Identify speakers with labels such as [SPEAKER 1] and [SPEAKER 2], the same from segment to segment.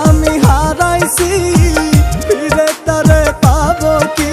[SPEAKER 1] আমি
[SPEAKER 2] হারাইছি ফিরে তারে পাব কি?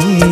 [SPEAKER 1] நீ